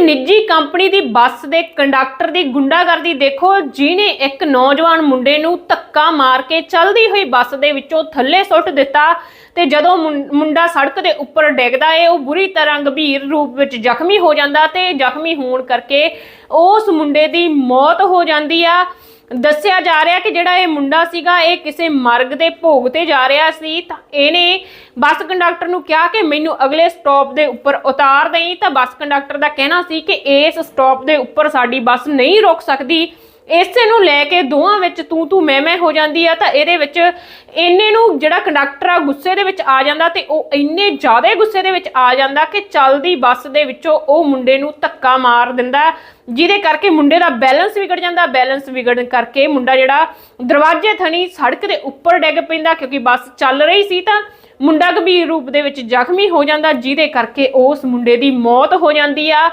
ਨਿੱਜੀ ਕੰਪਨੀ ਦੀ ਬੱਸ ਦੇ ਕੰਡਕਟਰ ਦੀ ਗੁੰਡਾਗਰਦੀ ਦੇਖੋ ਜਿਨੇ ਇੱਕ ਨੌਜਵਾਨ ਮੁੰਡੇ ਨੂੰ ਧੱਕਾ ਮਾਰ ਕੇ ਚੱਲਦੀ ਹੋਈ ਬੱਸ ਦੇ ਵਿੱਚੋਂ ਥੱਲੇ ਸੁੱਟ ਦਿੱਤਾ ਤੇ ਜਦੋਂ ਮੁੰਡਾ ਸੜਕ ਦੇ ਉੱਪਰ ਡਿੱਗਦਾ ਏ, ਉਹ ਬੁਰੀ ਤਰ੍ਹਾਂ ਗੰਭੀਰ ਰੂਪ ਵਿੱਚ ਜ਼ਖਮੀ ਹੋ ਜਾਂਦਾ ਤੇ ਜ਼ਖਮੀ ਹੋਣ ਕਰਕੇ ਉਸ ਮੁੰਡੇ ਦੀ ਮੌਤ ਹੋ ਜਾਂਦੀ ਆ। ਦੱਸਿਆ ਜਾ ਰਿਹਾ ਕਿ ਜਿਹੜਾ ਇਹ ਮੁੰਡਾ ਸੀਗਾ, ਇਹ ਕਿਸੇ ਮਾਰਗ ਦੇ ਭੋਗ ਤੇ ਜਾ ਰਿਹਾ ਸੀ। ਤਾਂ ਇਹਨੇ ਬੱਸ ਕੰਡਕਟਰ ਨੂੰ ਕਿਹਾ ਕਿ ਮੈਨੂੰ ਅਗਲੇ ਸਟਾਪ ਦੇ ਉੱਪਰ ਉਤਾਰ ਦੇਈ। ਤਾਂ ਬੱਸ ਕੰਡਕਟਰ ਦਾ ਕਹਿਣਾ ਸੀ ਕਿ ਇਸ ਸਟਾਪ ਦੇ ਉੱਪਰ ਸਾਡੀ ਬੱਸ ਨਹੀਂ ਰੁਕ ਸਕਦੀ। ਇਸੇ ਨੂੰ ਲੈ ਕੇ ਦੋਵਾਂ ਵਿੱਚ ਤੂੰ ਤੂੰ ਮੈਂ ਮੈਂ ਹੋ ਜਾਂਦੀ ਆ, ਤਾਂ ਇਹਦੇ ਵਿੱਚ ਇੰਨੇ ਨੂੰ ਜਿਹੜਾ ਕੰਡਕਟਰ ਆ, ਗੁੱਸੇ ਦੇ ਵਿੱਚ ਆ ਜਾਂਦਾ ਤੇ ਉਹ ਇੰਨੇ ਜ਼ਿਆਦਾ ਗੁੱਸੇ ਦੇ ਵਿੱਚ ਆ ਜਾਂਦਾ ਕਿ ਚੱਲਦੀ ਬੱਸ ਦੇ ਵਿੱਚੋਂ ਉਹ ਮੁੰਡੇ ਨੂੰ ਧੱਕਾ ਮਾਰ ਦਿੰਦਾ, ਜਿਹਦੇ ਕਰਕੇ ਮੁੰਡੇ ਦਾ ਬੈਲੈਂਸ ਵਿਗੜ ਜਾਂਦਾ। ਬੈਲੈਂਸ ਵਿਗੜਨ ਕਰਕੇ ਮੁੰਡਾ ਜਿਹੜਾ ਦਰਵਾਜ਼ੇ ਥਣੀ ਸੜਕ ਦੇ ਉੱਪਰ ਡਿੱਗ ਪੈਂਦਾ, ਕਿਉਂਕਿ ਬੱਸ ਚੱਲ ਰਹੀ ਸੀ ਤਾਂ ਮੁੰਡਾ ਗੰਭੀਰ ਰੂਪ ਦੇ ਵਿੱਚ ਜ਼ਖਮੀ ਹੋ ਜਾਂਦਾ, ਜਿਹਦੇ ਕਰਕੇ ਉਸ ਮੁੰਡੇ ਦੀ ਮੌਤ ਹੋ ਜਾਂਦੀ ਆ।